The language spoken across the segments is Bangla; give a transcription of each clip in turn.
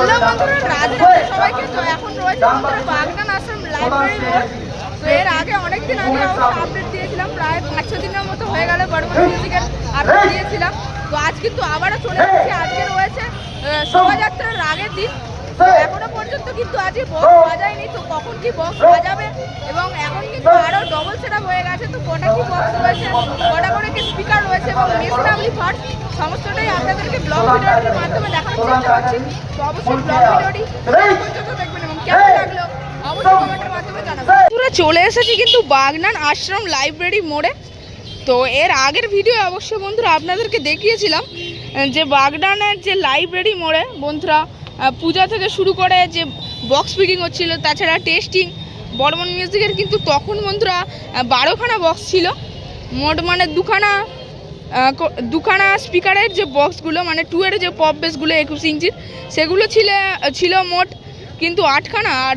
হ্যালো বন্ধুরা, রাধে সবাইকে তো এখন রয়েছে বন্ধুরা বাগনান আশ্রম লাইব্রেরি তো এর আগে অনেকদিন আগে আমরা আপডেট দিয়েছিলাম, প্রায় পাঁচ ছ দিনের মতো হয়ে গেল বর্মন মিউজিকের আপডেট দিয়েছিলাম। তো আজ কিন্তু আবারও চলে এসেছি, আজকে রয়েছে শোভাযাত্রার আগের দিন। তো এখনও পর্যন্ত কিন্তু আজকে বক্স বাজায়নি তো কখন কি বক্স বাজাবে? এবং এখন কিন্তু আরও ডবল সেট হয়ে গেছে তো কটা কি বক্স রয়েছে? কটা করে কি স্পিকার রয়েছে এবং আপনি ফাট সমস্তটাই আপনাদেরকে ব্লগ ভিডিওটির মাধ্যমে দেখানোর চেষ্টা করছি। তো অবশ্যই ব্লগ ভিডিওটি পর্যন্ত দেখবেন এবং কেমন লাগল অবশ্যই কমেন্টের মাধ্যমে জানাবেন। পুরো চলে এসেছি কিন্তু বাগনান আশ্রম লাইব্রেরি মোড়ে। তো এর আগের ভিডিও অবশ্যই বন্ধুরা আপনাদেরকে দেখিয়েছিলাম যে বাগডানের যে লাইব্রেরি মোড়ে বন্ধুরা পূজা থেকে শুরু করে যে বক্স স্পিকিং হচ্ছিল, তাছাড়া টেস্টিং বর্মন মিউজিকের কিন্তু তখন বন্ধুরা বারোখানা বক্স ছিল। মোট মানে দুখানা দুখানা স্পিকারের যে বক্সগুলো মানে টু এর যে পপ বেসগুলো একুশ ইঞ্চির, সেগুলো ছিল ছিল মোট কিন্তু আটখানা। আর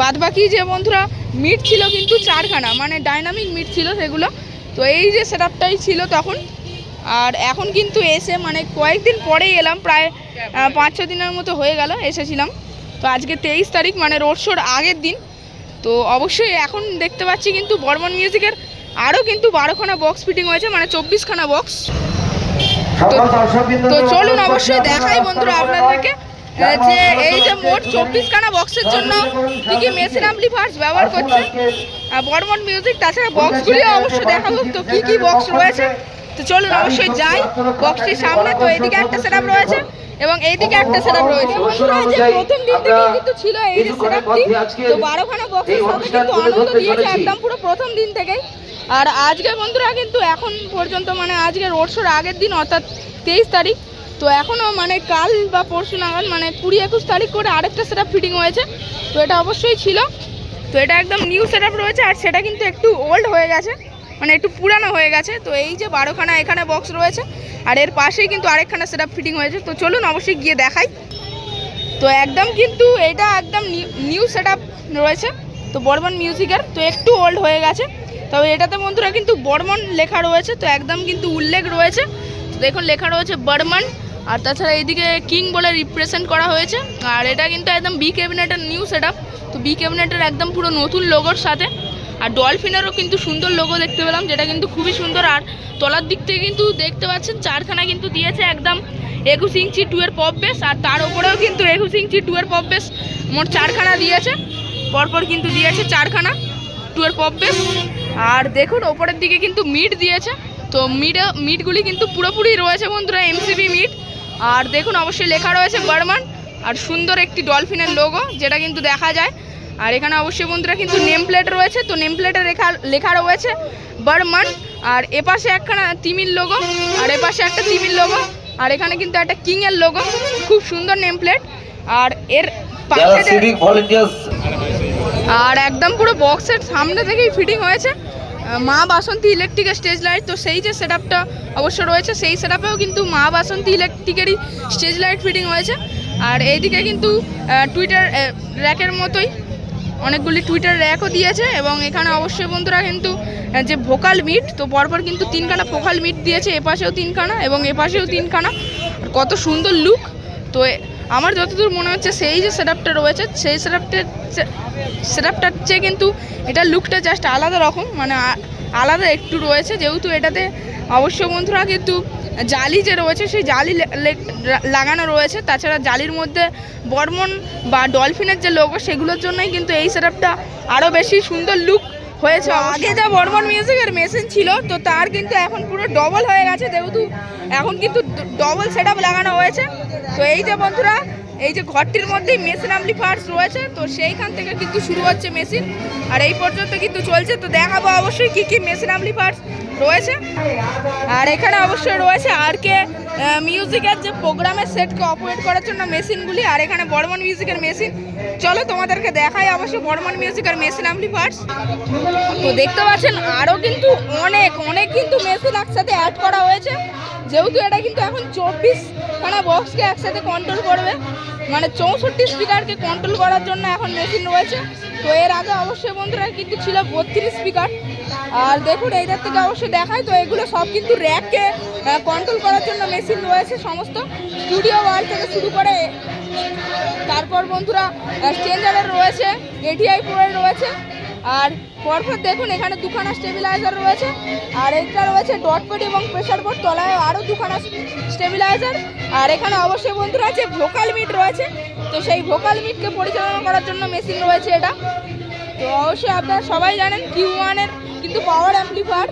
বাদ বাকি যে বন্ধুরা মিট ছিল কিন্তু চারখানা মানে ডাইনামিক মিট ছিল সেগুলো। তো এই যে সেটআপটাই ছিল তখন। আর এখন কিন্তু এসে মানে কয়েকদিন পরেই এলাম, প্রায় পাঁচ ছ দিনের মতো হয়ে গেল, এসেছিলাম। তো আজকে তেইশ তারিখ মানে রোড শোর আগের দিন। তো অবশ্যই এখন দেখতে পাচ্ছি কিন্তু বর্মন মিউজিকের আরও কিন্তু বারোখানা বক্স ফিটিং হয়েছে মানে চব্বিশখানা বক্স তো চলুন অবশ্যই দেখাই বন্ধুরা আপনাদেরকে যে এই যে মোট চব্বিশ খানা বক্সের জন্য কি কি মেশিন অ্যাম্পলিফায়ার্স ব্যবহার করছে। বর্মন মিউজিক তাছাড়া বক্সগুলি অবশ্যই দেখাবো। তো কি কি বক্স রয়েছে? তো চলুন অবশ্যই যাই। বক্সটির সামনে তো এইদিকে একটা সেটআপ রয়েছে এবং এইদিকে একটা সেটআপ রয়েছে। বন্ধুরা, যে প্রথম দিন থেকে কিন্তু ছিল এই যে সেটআপটি তো বারোখানা বক্সের সাথে কিন্তু আনন্দ দিয়েছে একদম পুরো প্রথম দিন থেকেই। আর আজকে বন্ধুরা কিন্তু এখন পর্যন্ত মানে আজকে রোড শোর আগের দিন অর্থাৎ তেইশ তারিখ তো এখনও মানে কাল বা পরশু নাগাদ মানে কুড়ি একুশ তারিখ করে আরেকটা সেট ফিটিং হয়েছে। তো এটা অবশ্যই ছিল। তো এটা একদম নিউ সেট রয়েছে আর সেটা কিন্তু একটু ওল্ড হয়ে গেছে। মানে একটু পুরানো হয়ে গেছে। তো এই যে বারোখানা এখানে বক্স রয়েছে, আর এর পাশেই কিন্তু আরেকখানা সেট ফিটিং হয়েছে। তো চলুন অবশ্যই গিয়ে দেখাই। তো একদম কিন্তু এটা একদম নিউ সেট রয়েছে। তো বর্মন মিউজিকের তো একটু ওল্ড হয়ে গেছে। তবে এটাতে বন্ধুরা কিন্তু বর্মন লেখা রয়েছে। তো একদম কিন্তু উল্লেখ রয়েছে। তো দেখুন, লেখা রয়েছে বর্মন। আর তাছাড়া এইদিকে কিং বলে রিপ্রেজেন্ট করা হয়েছে। আর এটা কিন্তু একদম বি ক্যাবিনেটের নিউ সেট তো বি ক্যাবিনেটের একদম পুরো নতুন লোগোর সাথে। আর ডলফিনেরও কিন্তু সুন্দর লোগো দেখতে পেলাম, যেটা কিন্তু খুবই সুন্দর। আর তলার দিক থেকে কিন্তু দেখতে পাচ্ছেন, চারখানা কিন্তু দিয়েছে একদম একুশ ইঞ্চি টুয়ের পপ বেস আর তার উপরেও কিন্তু একুশ ইঞ্চি টুয়ের পপ বেস মোট চারখানা দিয়েছে। পরপর কিন্তু দিয়েছে চারখানা টুয়ের পপ বেস আর দেখুন, ওপরের দিকে কিন্তু মিট দিয়েছে। তো মিটে মিটগুলি কিন্তু পুরোপুরি রয়েছে বন্ধুরা এমসিবি মিট আর দেখুন, অবশ্যই লেখা রয়েছে বার্মান। আর সুন্দর একটি ডলফিনের লোগো যেটা কিন্তু দেখা যায়। আর এখানে অবশ্যই বন্ধুরা কিন্তু নেম প্লেট রয়েছে তো নেম প্লেটে লেখা লেখা রয়েছে বার্মান আর এপাশে একখানা তিমির লোগো আর এপাশে একটা তিমির লোগো আর এখানে কিন্তু একটা কিং এর লোগো খুব সুন্দর নেম প্লেট আর এর আর একদম পুরো বক্সের সামনে থেকেই ফিটিং হয়েছে। মা বাসন্তী ইলেকট্রিকের স্টেজ লাইট তো সেই যে সেট আপটা অবশ্য রয়েছে সেই সেট কিন্তু মা বাসন্তী ইলেকট্রিকেরই স্টেজ লাইট ফিটিং হয়েছে। আর এইদিকে কিন্তু টুইটার র্যাকের মতোই। অনেকগুলি টুইটার র্যাকও দিয়েছে এবং এখানে অবশ্যই বন্ধুরা কিন্তু যে ভোকাল মিট তো পরপর কিন্তু তিনখানা ভোকাল মিট দিয়েছে, এপাশেও তিনখানা এবং এপাশেও তিনখানা। কত সুন্দর লুক তো আমার যতদূর মনে হচ্ছে সেই যে সেটআপটা রয়েছে, সেই সেটআপটার সেটআপটার চেয়ে কিন্তু এটার লুকটা জাস্ট আলাদা রকম মানে আলাদা একটু রয়েছে, যেহেতু এটাতে অবশ্য বন্ধুরা কিন্তু জালি যে রয়েছে সেই জালি লাগানো রয়েছে। তাছাড়া জালির মধ্যে বর্মন বা ডলফিনের যে লোগো সেগুলোর জন্যই কিন্তু এই সেটআপটা আরও বেশি সুন্দর লুক হয়েছে। আগে যা বর্মন মিউজিকের মেশিন ছিল তো তার কিন্তু এখন পুরো ডবল হয়ে গেছে যেহেতু এখন কিন্তু ডবল সেট লাগানো হয়েছে। তো এই যে বন্ধুরা এই যে ঘরটির মধ্যেই মেশিন অ্যাম্পলিফায়ার্স রয়েছে, তো সেইখান থেকে কিন্তু শুরু হচ্ছে মেশিন। আর এই পর্যন্ত কিন্তু চলছে, তো দেখাবো অবশ্যই কী কী মেশিন অ্যাম্পলিফায়ার্স রয়েছে। আর এখানে অবশ্যই রয়েছে আর কে মিউজিকের যে প্রোগ্রামের সেটকে অপারেট করার জন্য মেশিনগুলি, আর এখানে বর্মন মিউজিকের মেশিন। চলো তোমাদেরকে দেখাই অবশ্যই বর্মন মিউজিকের মেশিন অ্যাম্পলিফায়ার্স তো দেখতে পাচ্ছেন আরও কিন্তু অনেক অনেক কিন্তু মেশিন একসাথে অ্যাড করা হয়েছে। যেহেতু এটা কিন্তু এখন চব্বিশ খানা বক্সকে একসাথে কন্ট্রোল করবে মানে চৌষট্টি স্পিকারকে কন্ট্রোল করার জন্য এখন মেশিন রয়েছে। তো এর আগে অবশ্যই বন্ধুরা কিন্তু ছিল বত্রিশ স্পিকার আর দেখুন, এইটার থেকে অবশ্যই দেখায়, তো এগুলো সব কিন্তু র্যাককে কন্ট্রোল করার জন্য মেশিন রয়েছে সমস্ত। স্টুডিও ওয়াল থেকে শুরু করে, তারপর বন্ধুরা স্টেঞ্জারের রয়েছে এটিআই প্রোয়ের রয়েছে। আর পরপর দেখুন, এখানে দুখানা স্টেবিলাইজার রয়েছে, আর এটা রয়েছে ডট এবং প্রেসার বোর্ড তলায় আরও দুখানা স্টেবিলাইজার আর এখানে অবশ্যই বন্ধুরা আছে ভোকাল মিট রয়েছে, তো সেই ভোকাল মিটকে পরিচালনা করার জন্য মেশিন রয়েছে এটা। তো অবশ্যই আপনারা সবাই জানেন কিউ ওয়ানের কিন্তু পাওয়ার অ্যাম্পলিফায়ার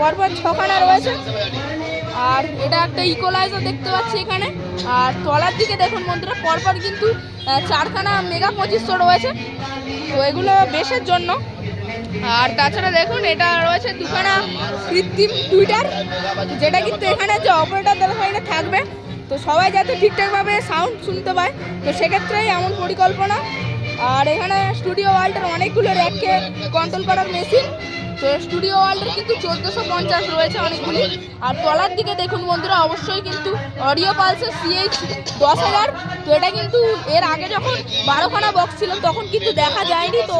পরপর ছখানা রয়েছে। আর এটা একটা ইকোলাইজার দেখতে পাচ্ছি এখানে। আর তলার দিকে দেখুন বন্ধুরা, পরপর কিন্তু চারখানা মেগা পঁচিশশো রয়েছে। তো এগুলো বেশের জন্য। আর তাছাড়া দেখুন, এটা রয়েছে দুখানা কৃত্রিম টুইটার যেটা কিন্তু এখানে যে অপারেটর এটা থাকবে। তো সবাই যাতে ঠিকঠাকভাবে সাউন্ড শুনতে পায়। তো সেক্ষেত্রেই এমন পরিকল্পনা। আর এখানে স্টুডিও ওয়ার্ল্ডের অনেকগুলো র্যাককে কন্ট্রোল করার মেশিন স্টুডিও ওয়ার্ল্ডের কিন্তু চোদ্দোশো পঞ্চাশ রয়েছে অনেকগুলি। আর তলার দিকে দেখুন বন্ধুরা, অবশ্যই কিন্তু অডিও পালসের সিএইচ দশ হাজার। তো এটা কিন্তু এর আগে যখন বারোখানা বক্স ছিল, তখন কিন্তু দেখা যায়নি। তো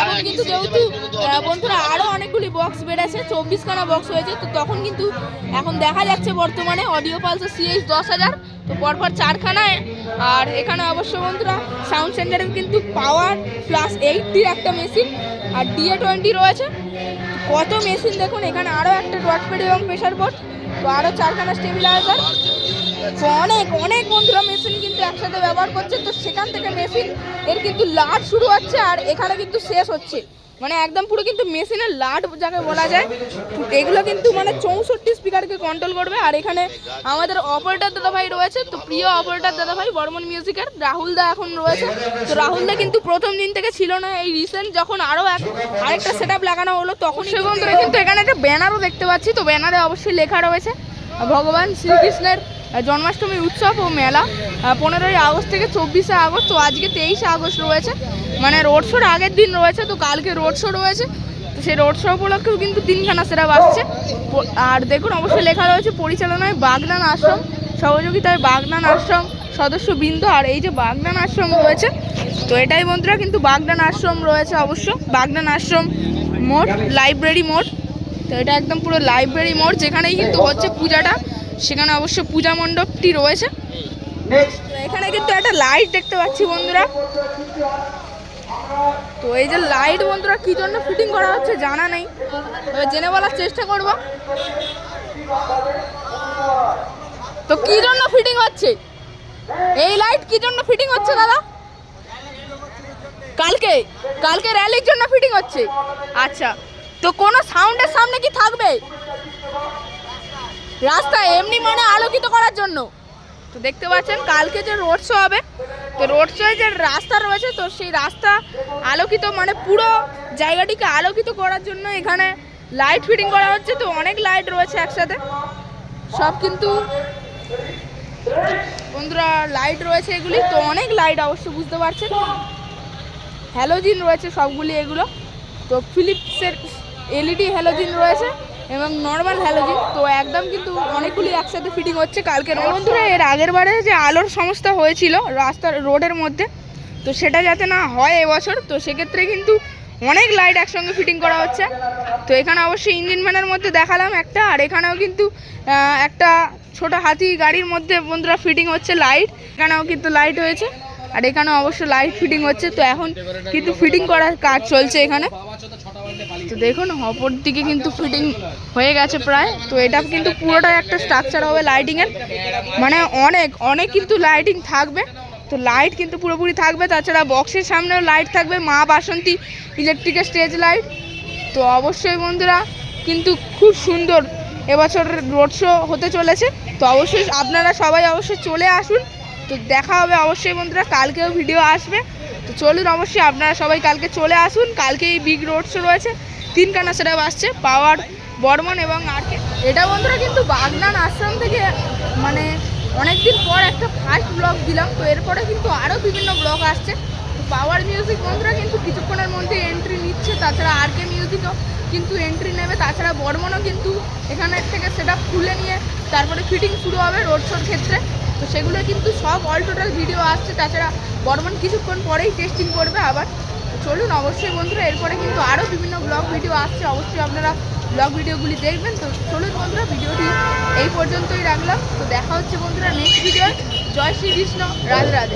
এখন কিন্তু যেহেতু বন্ধুরা আরও অনেকগুলি বক্স বেড়েছে, চব্বিশখানা বক্স হয়েছে, তো তখন কিন্তু এখন দেখা যাচ্ছে বর্তমানে অডিও পালসের সিএইচ দশ হাজার। তো পরপর চারখানায়। আর এখানে অবশ্য বন্ধুরা সাউন্ড সেন্টারের কিন্তু পাওয়ার প্লাস এইটটির একটা মেশিন আর ডিএ টোয়েন্টি রয়েছে। কত মেশিন দেখুন, এখানে আরও একটা ডট পেড এবং প্রেশার বোর্ড তো আরও চারখানা স্টেবিলাইজার অনেক অনেক বন্ধুরা মেশিন কিন্তু একসাথে ব্যবহার করছে। তো সেখান থেকে মেশিন এর কিন্তু লাট শুরু হচ্ছে আর এখানে কিন্তু শেষ হচ্ছে। মানে একদম পুরো কিন্তু মেশিনের লাট যাকে বলা যায়। এগুলো কিন্তু মানে চৌষট্টি স্পিকারকে কন্ট্রোল করবে। আর এখানে আমাদের অপারেটর দাদা ভাই রয়েছে। তো প্রিয় অপারেটর দাদা ভাই বর্মন মিউজিকের রাহুল দা এখন রয়েছে। তো রাহুল দা কিন্তু প্রথম দিন থেকে ছিল না। এই রিসেন্ট যখন আরও এক আরেকটা সেট লাগানো হলো তখন সে বন্ধুরা কিন্তু এখানে একটা ব্যানারও দেখতে পাচ্ছি। তো ব্যানারে অবশ্যই লেখা রয়েছে। ভগবান শ্রীকৃষ্ণের জন্মাষ্টমী উৎসব ও মেলা। পনেরোই আগস্ট থেকে চব্বিশে আগস্ট, তো আজকে তেইশে আগস্ট রয়েছে। মানে রোড শোর আগের দিন রয়েছে, তো কালকে রোড শো রয়েছে। তো সেই রোড শো উপলক্ষেও কিন্তু তিনখানা সেরা বাজছে। প- আর দেখুন অবশ্যই লেখা রয়েছে পরিচালনায় বাগনান আশ্রম, সহযোগিতায় বাগনান আশ্রম সদস্য বৃন্দ আর এই যে বাগনান আশ্রম রয়েছে, তো এটাই বন্ধুরা, কিন্তু বাগনান আশ্রম রয়েছে অবশ্য। বাগনান আশ্রম মোড় লাইব্রেরি মোড়। তো এটা একদম পুরো লাইব্রেরি মোড়, যেখানেই কিন্তু হচ্ছে পূজাটা। সেখানে অবশ্য পূজা মণ্ডপটি রয়েছে। এখানে কিন্তু একটা লাইট দেখতে পাচ্ছি বন্ধুরা। তো এই যে লাইট বন্ধুরা, কি জন্য ফিটিং করা হচ্ছে জানা নেই। জেনে বলার চেষ্টা করব। তো কি জন্য ফিটিং হচ্ছে? এই লাইট কি জন্য ফিটিং হচ্ছে দাদা? কালকে কালকে র্যালির জন্য ফিটিং হচ্ছে। আচ্ছা তো কোনো সাউন্ডের সামনে কি থাকবে? রাস্তা এমনি মানে আলোকিত করার জন্য। তো দেখতে পাচ্ছেন, কালকে যে রোড শো হবে, তো রোড শোয়ে যে রাস্তা রয়েছে, তো সেই রাস্তা আলোকিত মানে পুরো জায়গাটিকে আলোকিত করার জন্য এখানে লাইট ফিটিং করা হচ্ছে, তো অনেক লাইট রয়েছে একসাথে। সব কিন্তু বন্ধুরা লাইট রয়েছে এগুলি, তো অনেক লাইট অবশ্য বুঝতে পারছেন। হ্যালোজিন রয়েছে সবগুলি এগুলো। তো ফিলিপসের এলইডি হ্যালোজিন রয়েছে। এবং নর্মাল হ্যালোজিন তো একদম কিন্তু অনেকগুলি একসাথে ফিটিং হচ্ছে কালকে বন্ধুরা, এর আগের বারে যে আলোর সমস্যা হয়েছিল রাস্তার রোডের মধ্যে, তো সেটা যাতে না হয় এবছর, তো সেক্ষেত্রে কিন্তু অনেক লাইট একসঙ্গে ফিটিং করা হচ্ছে। তো এখানে অবশ্যই ইঞ্জিন ম্যানের মধ্যে দেখালাম একটা, আর এখানেও কিন্তু একটা ছোট হাতি গাড়ির মধ্যে বন্ধুরা ফিটিং হচ্ছে লাইট এখানেও কিন্তু লাইট হয়েছে, আর এখানে অবশ্য লাইট ফিটিং হচ্ছে। তো এখন কিন্তু ফিটিং করার কাজ চলছে এখানে। তো দেখুন অপর দিকে কিন্তু ফিটিং হয়ে গেছে প্রায়। তো এটা কিন্তু পুরোটাই একটা স্ট্রাকচার হবে লাইটিংয়ের মানে অনেক অনেক কিন্তু লাইটিং থাকবে। তো লাইট কিন্তু পুরোপুরি থাকবে। তাছাড়া বক্সের সামনেও লাইট থাকবে। মা বাসন্তী ইলেকট্রিকের স্টেজ লাইট তো অবশ্যই বন্ধুরা, কিন্তু খুব সুন্দর এবছর রোড শো হতে চলেছে। তো অবশ্যই আপনারা সবাই অবশ্যই চলে আসুন। তো দেখা হবে অবশ্যই বন্ধুরা, কালকেও ভিডিও আসবে। তো চলুন অবশ্যই আপনারা সবাই কালকে চলে আসুন। কালকে এই বিগ রোড শো রয়েছে। তিনখানা সেটা আসছে, পাওয়ার, বর্মন এবং আরকে। এটা বন্ধুরা কিন্তু বাগনান আশ্রম থেকে মানে অনেকদিন পর একটা ফার্স্ট ব্লগ দিলাম, তো এরপরে কিন্তু আরও বিভিন্ন ব্লগ আসছে। পাওয়ার মিউজিক বন্ধুরা কিন্তু কিছুক্ষণের মধ্যে এন্ট্রি নিচ্ছে, তাছাড়া আর কে মিউজিকও কিন্তু এন্ট্রি নেবে, তাছাড়া বর্মনও কিন্তু এখানে থেকে সেটা খুলে নিয়ে তারপরে ফিটিং শুরু হবে রোড শোর ক্ষেত্রে। তো সেগুলো কিন্তু সব অল টোটাল ভিডিও আসছে, তাছাড়া বর্মন কিছুক্ষণ পরেই টেস্টিং করবে আবার। চলুন অবশ্যই বন্ধুরা, এরপরে কিন্তু আরও বিভিন্ন ব্লগ ভিডিও আসছে, অবশ্যই আপনারা ব্লগ ভিডিওগুলি দেখবেন। তো চলুন বন্ধুরা, ভিডিওটি এই পর্যন্তই রাখলাম। তো দেখা হচ্ছে বন্ধুরা নেক্সট ভিডিও জয় শ্রীকৃষ্ণ রাধে রাধে।